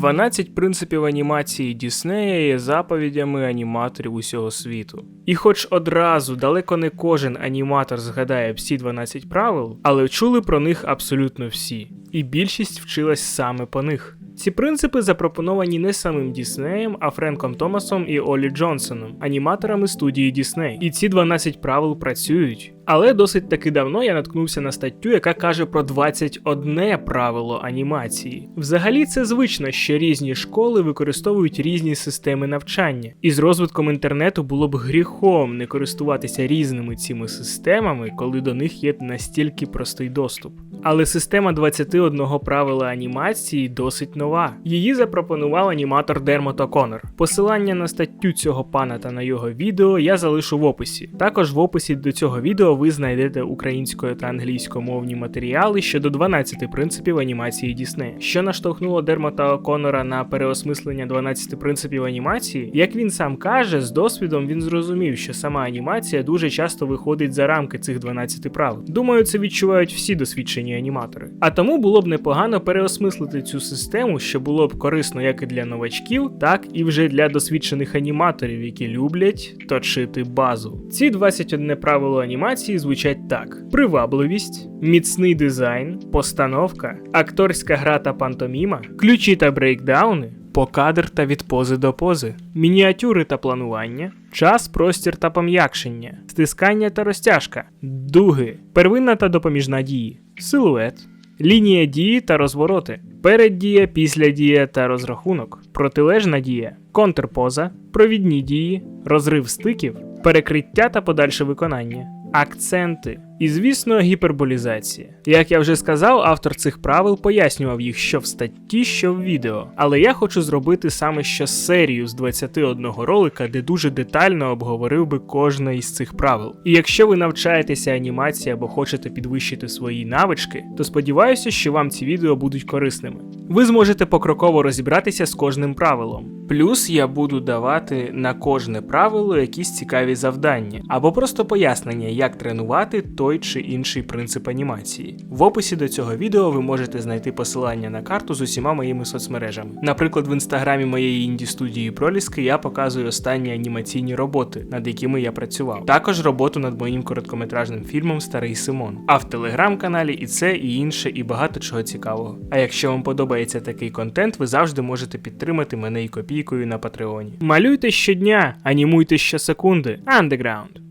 12 принципів анімації Діснея є заповідями аніматорів усього світу. І хоч одразу далеко не кожен аніматор згадає всі 12 правил, але чули про них абсолютно всі, і більшість вчилась саме по них. Ці принципи запропоновані не самим Діснеєм, а Френком Томасом і Олі Джонсоном, аніматорами студії Дісней. І ці 12 правил працюють. Але досить таки давно я наткнувся на статтю, яка каже про 21 правило анімації. Взагалі це звично, що різні школи використовують різні системи навчання, і з розвитком інтернету було б гріхом не користуватися різними цими системами, коли до них є настільки простий доступ. Але система 21 правила анімації досить нова. Її запропонував аніматор Дермот О'Коннор. Посилання на статтю цього пана та на його відео я залишу в описі. Також в описі до цього відео ви знайдете українською та англійськомовні матеріали щодо 12 принципів анімації Діснея. Що наштовхнуло Дермота О'Коннора на переосмислення 12 принципів анімації? Як він сам каже, з досвідом він зрозумів, що сама анімація дуже часто виходить за рамки цих 12 правил. Думаю, це відчувають всі досвідчені аніматори. А тому було б непогано переосмислити цю систему, що було б корисно як і для новачків, так і вже для досвідчених аніматорів, які люблять точити базу. Ці 21 правило анімації звучать так: привабливість, міцний дизайн, постановка, акторська гра та пантоміма, ключі та брейкдауни. Покадр та від пози до пози, мініатюри та планування, час, простір та пом'якшення, стискання та розтяжка, дуги, первинна та допоміжна дії, силует, лінія дії та розвороти, переддія, післядія та розрахунок, протилежна дія, контрпоза, провідні дії, розрив стиків, перекриття та подальше виконання, акценти. І, звісно, гіперболізація. Як я вже сказав, автор цих правил пояснював їх що в статті, що в відео. Але я хочу зробити саме що серію з 21 ролика, де дуже детально обговорив би кожне із цих правил. І якщо ви навчаєтеся анімації або хочете підвищити свої навички, то сподіваюся, що вам ці відео будуть корисними. Ви зможете покроково розібратися з кожним правилом. Плюс я буду давати на кожне правило якісь цікаві завдання, або просто пояснення, як тренувати той чи інший принцип анімації. В описі до цього відео ви можете знайти посилання на карту з усіма моїми соцмережами. Наприклад, в інстаграмі моєї інді студії Проліски я показую останні анімаційні роботи, над якими я працював. Також роботу над моїм короткометражним фільмом Старий Симон. А в телеграм-каналі і це, і інше, і багато чого цікавого. А якщо вам подобається такий контент, ви завжди можете підтримати мене і копійкою на Патреоні. Малюйте щодня, анімуйте щосекунди. Underground.